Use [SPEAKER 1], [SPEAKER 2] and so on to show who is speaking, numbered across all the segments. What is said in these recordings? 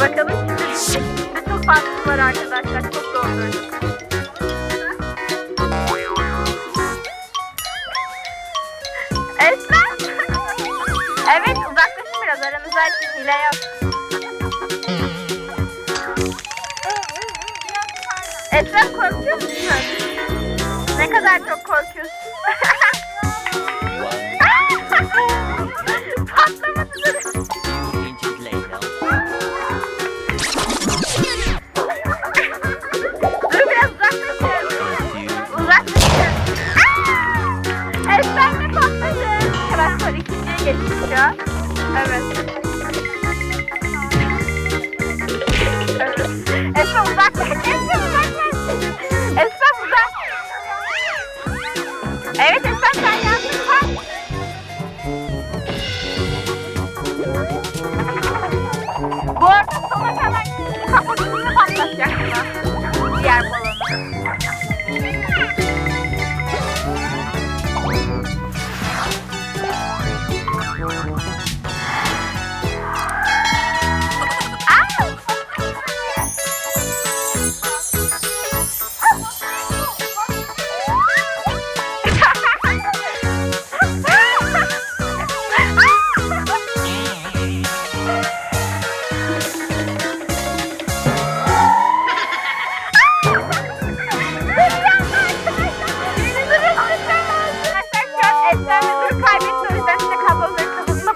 [SPEAKER 1] Bakalım şimdi çok fazla var arkadaşlar. Çok doldurduk. Evet uzaklaşın biraz aranızda hile yok. Esra korkuyor musun? Ne kadar çok korkuyorsun? geçtik şu an. Evet. Evet. Esra uzaklaş. Esra uzaklaş. Esra uzak. Evet Esra sen yandın. Kalk.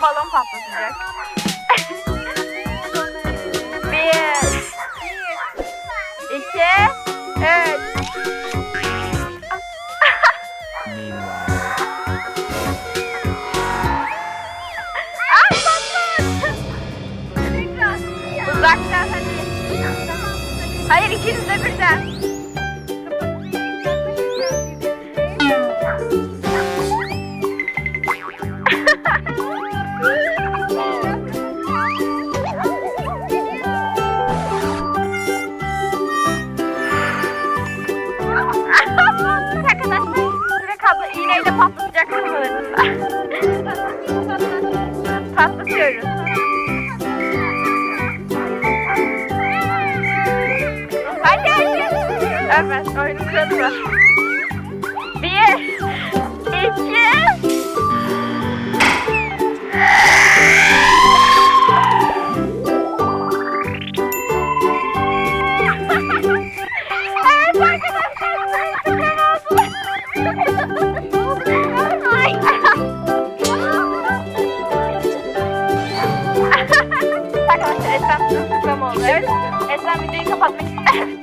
[SPEAKER 1] Balon patlatacak. Bir, iki, üç. Ay patlat. Uzaktan hadi. Hayır ikiniz de birden. Abla iğneyle patlatacak kafalarınızı. Patlatıyoruz. Hadi hadi. Evet oyunun kuralı var. Bir, Esrem sırılsıklam oldu. Evet. Videoyu kapatmak ister.